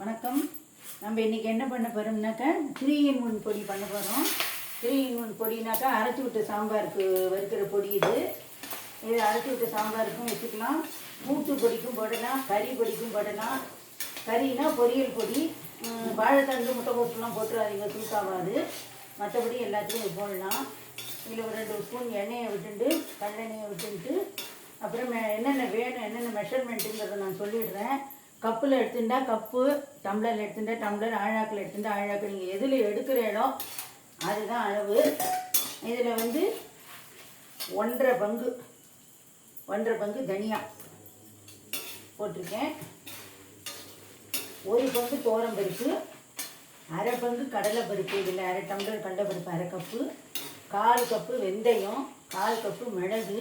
வணக்கம். நம்ம இன்னைக்கு என்ன பண்ண போகிறோம்னாக்கா த்ரீ இன் ஒன் பொடி பண்ண போகிறோம் த்ரீ இன் ஒன் பொடினாக்கா அரைச்சி விட்ட சாம்பாருக்கு வறுக்கிற பொடி இது. இது அரைச்சி விட்ட சாம்பாருக்கும் வச்சுக்கலாம். கூட்டு பொடிக்கும் போடலாம் கறி பொடிக்கும் போடலாம். கறினா பொரியல் பொடி. ம், வாழைத்தண்டு முட்டைக்கோசுலாம் போட்டுறாதீங்க தூக்காவாது மற்றபடி எல்லாத்தையும் போடலாம். இதில் ஒரு ரெண்டு ஸ்பூன் எண்ணெயை விட்டுட்டு கல்லெண்ணெயை விட்டுட்டு அப்புறம் என்னென்ன வேணும் என்னென்ன மெஷர்மெண்ட்டுங்கிறத நான் சொல்லிடுறேன். கப்பில் எடுத்துட்டா கப்பு டம்ளர் எடுத்துட்டா டம்ளர் ஆழாக்கில் எடுத்துட்டா ஆழாக்கு நீங்கள் எதில் எடுக்கிற இடம் அதுதான் அளவு. இதில் வந்து ஒன்றரை பங்கு. ஒன்றரை பங்கு தனியா போட்டிருக்கேன். ஒரு பங்கு தோரம் பருப்பு அரை பங்கு கடலை பருப்பு. இதில் அரை டம்ளர் கடலைப்பருப்பு அரை கப்பு. கால் கப்பு வெந்தயம் கால் கப்பு மிளகு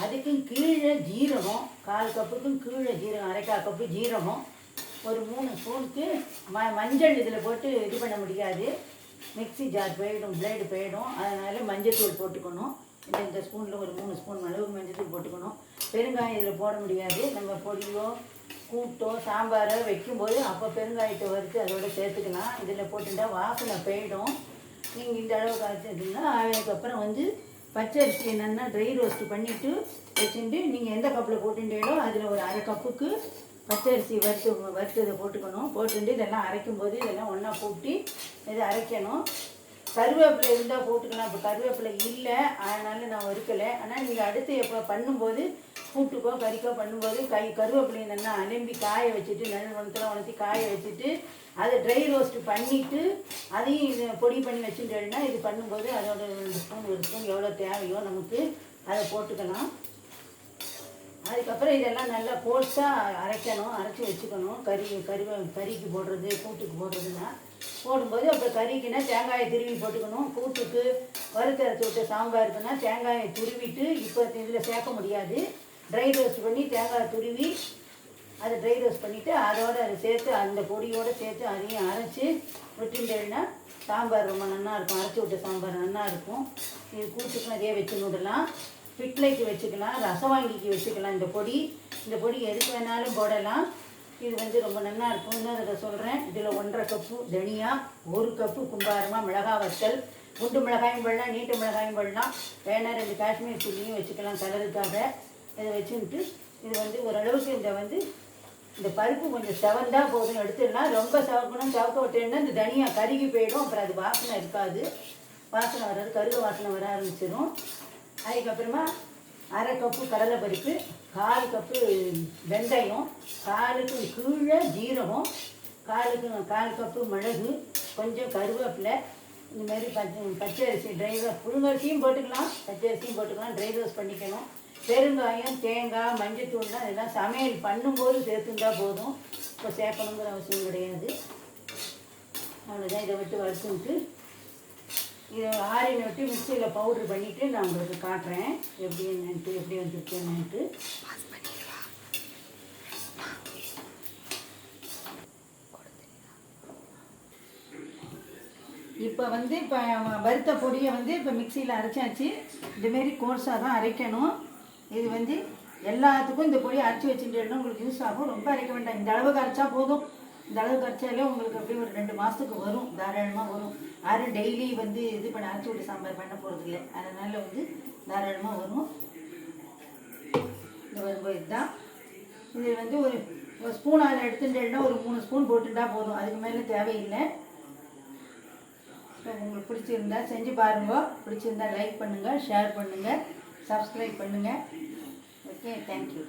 அதுக்கும் கீழே ஜீரகம் கால் கப்புக்கும் கீழே ஜீரகம் அரைக்கால் கப்பு ஜீரகம் ஒரு மூணு ஸ்பூனுக்கு ம மஞ்சள் இதில் போட்டு இது பண்ண முடியாது. மிக்ஸி ஜார் போயிடும் பிளேடு போயிடும். அதனால் மஞ்சள்தூள் போட்டுக்கணும். இந்த இந்த ஸ்பூனில் ஒரு மூணு ஸ்பூன் அளவு மஞ்சள்தூள் போட்டுக்கணும். பெருங்காயம் இதில் போட முடியாது. நம்ம பொடியோ கூட்டோ சாம்பாரோ வைக்கும்போது அப்போ பெருங்காயத்தை வறுத்து அதோட சேர்த்துக்கலாம். இதில் போட்டுட்டா வாசனை போயிடும். நீங்கள் இந்த அளவுக்கு அரைச்சிட்டிங்கன்னா அதுக்கப்புறம் வந்து பச்சரிசி என்னென்னா ட்ரை ரோஸ்ட் பண்ணிவிட்டு வச்சுட்டு நீங்கள் எந்த கப்பில் போட்டுட்டீங்களோ அதில் ஒரு அரை கப்புக்கு பச்சரிசி வறுத்து இதை போட்டுக்கணும். போட்டுட்டு இதெல்லாம் அரைக்கும் போது இதெல்லாம் ஒன்றா போட்டு இதை அரைக்கணும். கருவேப்பிலை இருந்தால் போட்டுக்கலாம். இப்போ கருவேப்பிலை இல்லை. அதனால நான் வறுக்கலை. ஆனால் நீங்கள் அடுத்து எப்போ பண்ணும்போது கூட்டுக்கோ கறிக்கோ பண்ணும்போது கை கருவேப்பிலையை நல்லா அலம்பி காய வச்சுட்டு நல்ல உணத்தில் உணர்த்தி காய வச்சுட்டு அதை ட்ரை ரோஸ்ட் பண்ணிவிட்டு அதையும் இது பொடி பண்ணி வச்சுட்டேன்னா இது பண்ணும்போது அதோட ஸ்பூன் ஒரு ஸ்பூன் எவ்வளோ தேவையோ நமக்கு அதை போட்டுக்கலாம். அதுக்கப்புறம் இதெல்லாம் நல்லா கோல்ஸாக அரைக்கணும் அரைச்சி வச்சுக்கணும். கறி கறி கறிக்கு போடுறது கூட்டுக்கு போடுறதுன்னா போடும்போது அப்புறம் கறிக்குன்னா தேங்காயை திருவி போட்டுக்கணும். கூட்டுக்கு வறுத்து அரைச்சி விட்ட சாம்பாருக்குன்னா தேங்காயை துருவிட்டு இப்போ இதில் சேர்க்க முடியாது. ட்ரை ரோஸ்ட் பண்ணி தேங்காய் துருவி அதை ட்ரை ரோஸ்ட் பண்ணிவிட்டு அதோட அதை சேர்த்து அந்த பொடியோடு சேர்த்து அதையும் அரைச்சி விட்டுட்டேன்னா சாம்பார் ரொம்ப நல்லா இருக்கும். அரைச்சி விட்ட சாம்பார் நல்லா இருக்கும். இது கூட்டுக்கு நிறைய வச்சு விடலாம் பிட்லைக்கு வச்சுக்கலாம் ரசவாங்கிக்கு வச்சுக்கலாம். இந்த பொடி இந்த பொடி எதுக்கு வேணாலும் போடலாம். இது வந்து ரொம்ப நல்லா இருக்கும். இன்னும் அதை சொல்கிறேன் இதில் ஒன்றரை கப்பு தனியா ஒரு கப்பு கும்பாரமாக மிளகா வத்தல் குண்டு மிளகாயும் போடலாம் நீட்டு மிளகாயும் போடலாம். வேணால் ரெண்டு காஷ்மீர் சில்லியும் வச்சுக்கலாம் கலருக்காக. இதை வச்சுக்கிட்டு இது வந்து ஓரளவுக்கு இந்த வந்து இந்த பருப்பு கொஞ்சம் செவந்தா போதும். எடுத்துடலாம். ரொம்ப செவக்கணும். செவக்க விட்டேன்னா இந்த தனியா கருகி போயிடும். அப்புறம் அது வாசனை இருக்காது. வாசனை வராது. கருக வாசனை வர ஆரம்பிச்சிடும் அதுக்கப்புறமா அரை கப்பு கடலை பருப்பு கால் கப்பு வெந்தயம் காலுக்கு கீழே ஜீரகம் காலுக்கு கால் கப்பு மிளகு கொஞ்சம் கருவேப்பிலை இந்த மாதிரி பச்சை பச்சை அரிசி ட்ரை புழுங்கரிசியும் போட்டுக்கலாம் பச்சை அரிசியும் போட்டுக்கலாம் ட்ரை ரோஸ் பண்ணிக்கணும். பெருங்காயம் தேங்காய் மஞ்சத்தூள்லாம் இதெல்லாம் சமையல் பண்ணும்போது சேர்த்துருந்தா போதும். இப்போ சேர்க்கணுங்கிற அவசியம் கிடையாது. அவ்வளோதான் இதை விட்டு வறுத்துட்டு இதை ஆரினை விட்டு மிக்சியில் பவுட்ரு பண்ணிவிட்டு நான் உங்களுக்கு காட்டுறேன். எப்படி என்னன்ட்டு எப்படி வந்துருக்கு என்னன்ட்டு. இப்போ வந்து இப்போ வறுத்த பொடியை வந்து இப்போ மிக்சியில் அரைச்சாச்சு. இதுமாரி கோர்ஸாக தான் அரைக்கணும். இது வந்து எல்லாத்துக்கும் இந்த பொடியை அரைச்சி வச்சுட்டு உங்களுக்கு யூஸ் ஆகும். ரொம்ப அரைக்க வேண்டாம் இந்த அளவுக்கு அரைச்சா போதும். இந்த கரைச்சாலே உங்களுக்கு அப்படியே ஒரு ரெண்டு மாதத்துக்கு வரும் தாராளமாக வரும். யாரும் டெய்லி வந்து இது பண்ண அரைச்சி விட்டு சாம்பார் பண்ண போகிறது இல்லை. அதனால் வந்து தாராளமாக வரும். இந்த வரும்போது இதுதான் இது வந்து ஒரு ஒரு ஸ்பூன் அதில் எடுத்துட்டேன்னா ஒரு மூணு ஸ்பூன் போட்டுட்டா போதும். அதுக்கு மேலே தேவையில்லை. இப்போ உங்களுக்கு பிடிச்சிருந்தா செஞ்சு பாருங்க. பிடிச்சிருந்தா லைக் பண்ணுங்கள் ஷேர் பண்ணுங்கள் சப்ஸ்கிரைப் பண்ணுங்கள் ஓகே தேங்க்யூ